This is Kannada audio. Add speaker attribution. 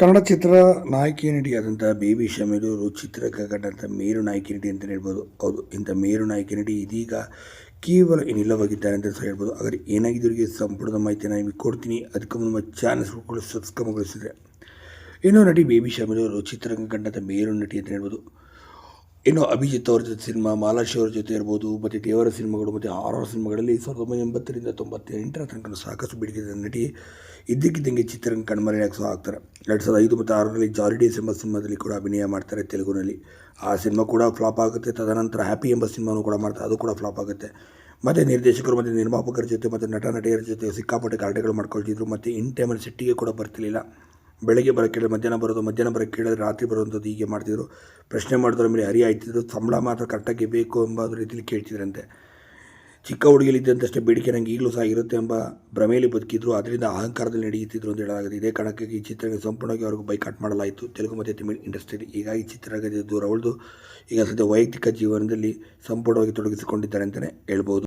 Speaker 1: ಕನ್ನಡ ಚಿತ್ರ ನಾಯಕಿ ನಟಿಯಾದಂಥ ಬೇಬಿ ಶಮೀರೂರು ಚಿತ್ರಕ್ಕೆ ಕಂಡಂಥ ಮೇರು ನಾಯಕಿ ನಟಿ ಅಂತಲೇ ಹೇಳ್ಬೋದು. ಹೌದು ಇಂಥ ಮೇರು ನಾಯಕಿ ನಟಿ ಇದೀಗ ಕೇವಲ ಇನ್ನಿಲ್ಲವಾಗಿದ್ದಾರೆ ಅಂತ ಸಹ ಹೇಳ್ಬೋದು. ಆದರೆ ಏನಾಗಿದೆ ಅವರಿಗೆ ಸಂಪೂರ್ಣ ಮಾಹಿತಿಯನ್ನು ನಿಮಗೆ ಕೊಡ್ತೀನಿ. ಅದಕ್ಕೆ ನಮ್ಮ ಚಾನಲ್ಸ್ ಕೂಡ ಸಬ್ಸ್ಕ್ರೈಬ್ಗೊಳಿಸಿದ್ರೆ ಇನ್ನು ನಟಿ ಬೇಬಿ ಶಮೀರೂರು ಚಿತ್ರರಂಗ ಕಂಡಂಥ ಮೇರು ನಟಿ ಅಂತ ಹೇಳ್ಬೋದು. ಇನ್ನು ಅಭಿಜಿತ್ ಅವ್ರ ಜೊತೆ ಸಿನಿಮಾ, ಮಾಲಾಶಿ ಅವ್ರ ಜೊತೆ ಇರ್ಬೋದು, ಮತ್ತು ದೇವರ ಸಿನಿಮಾಗಳು, ಮತ್ತು ಹಾರರ್ ಸಿನಿಮಾಗಳಲ್ಲಿ ಸಾವಿರದ ಒಂಬೈನೂರ ಎಂಬತ್ತರಿಂದ ತೊಂಬತ್ತೆಂಟರ ತನಕ ಸಾಕಷ್ಟು ಬೇಡಿಕೆ ನಟಿ. ಇದ್ದಕ್ಕಿದ್ದಂಗೆ ಚಿತ್ರರಂಗ ಕಣ್ಮರೆಯಾಗಿ ಸಹ ಆಗ್ತಾರೆ. ಎರಡು ಸಾವಿರದ ಐದು ಮತ್ತು ಆರರಲ್ಲಿ ಜಾಲಿ ಡೇಸ್ ಎಂಬ ಸಿನಿಮಾದಲ್ಲಿ ಕೂಡ ಅಭಿನಯ ಮಾಡ್ತಾರೆ ತೆಲುಗುನಲ್ಲಿ. ಆ ಸಿನಿಮಾ ಕೂಡ ಫ್ಲಾಪ್ ಆಗುತ್ತೆ. ತದನಂತರ ಹ್ಯಾಪಿ ಎಂಬ ಸಿನಿಮಾನು ಕೂಡ ಮಾಡ್ತಾರೆ ಅದು ಕೂಡ ಫ್ಲಾಪ್ ಆಗುತ್ತೆ. ಮತ್ತು ನಿರ್ದೇಶಕರು ಮತ್ತು ನಿರ್ಮಾಪಕರ ಜೊತೆ ಮತ್ತು ನಟ ನಟಿಯರ ಜೊತೆ ಸಿಕ್ಕಾಪಟ್ಟೆ ಗಲಾಟೆಗಳು ಮಾಡ್ಕೊಳ್ತಿದ್ರು. ಮತ್ತು ಇನ್ ಟೈಮಲ್ಲಿ ಸಿಟ್ಟಿಗೆ ಕೂಡ ಬರ್ತಿರ್ಲಿಲ್ಲ. ಬೆಳಗ್ಗೆ ಬರೋಕ್ಕೆ ಕೇಳಿದ್ರೆ ಮಧ್ಯಾಹ್ನ ಬರೋದು, ಮಧ್ಯಾಹ್ನ ಬರೋಕ್ಕೆ ಕೇಳಿದ್ರೆ ರಾತ್ರಿ ಬರುವಂಥದ್ದು ಹೀಗೆ ಮಾಡ್ತಿದ್ರು. ಪ್ರಶ್ನೆ ಮಾಡಿದ್ರ ಮೇಲೆ ಹರಿ ಆಯ್ತಿದ್ರು ಸಂಬಳ ಮಾತ್ರ ಕರೆಕ್ಟಾಗಿ ಬೇಕು ಎಂಬ ರೀತಿಯಲ್ಲಿ ಕೇಳ್ತಿದ್ರಂತೆ. ಚಿಕ್ಕ ಹುಡುಗಿಲಿದ್ದಂತಷ್ಟೇ ಬೇಡಿಕೆ ನಂಗೆ ಈಗಲೂ ಸಹ ಇರುತ್ತೆ ಎಂಬ ಭ್ರಮೆಯಲ್ಲಿ ಬದುಕಿದ್ರು. ಅದರಿಂದ ಅಹಂಕಾರದಲ್ಲಿ ನಡೆಯುತ್ತಿದ್ರು ಅಂತ ಹೇಳಲಾಗಿದೆ. ಇದೇ ಕಾರಣಕ್ಕೆ ಈ ಚಿತ್ರಕ್ಕೆ ಸಂಪೂರ್ಣವಾಗಿ ಅವ್ರಿಗೆ ಬೈಕಾಟ್ ಮಾಡಲಾಯಿತು. ತೆಲುಗು ಮತ್ತು ತಮಿಳ್ ಇಂಡಸ್ಟ್ರಿಯಲ್ಲಿ ಹೀಗಾಗಿ ಚಿತ್ರರಂಗದ ದೂರ ಉಳಿದು ಈಗ ಸದ್ಯ ವೈಯಕ್ತಿಕ ಜೀವನದಲ್ಲಿ ಸಂಪೂರ್ಣವಾಗಿ ತೊಡಗಿಸಿಕೊಂಡಿದ್ದಾರೆ ಅಂತಲೇ ಹೇಳ್ಬೋದು.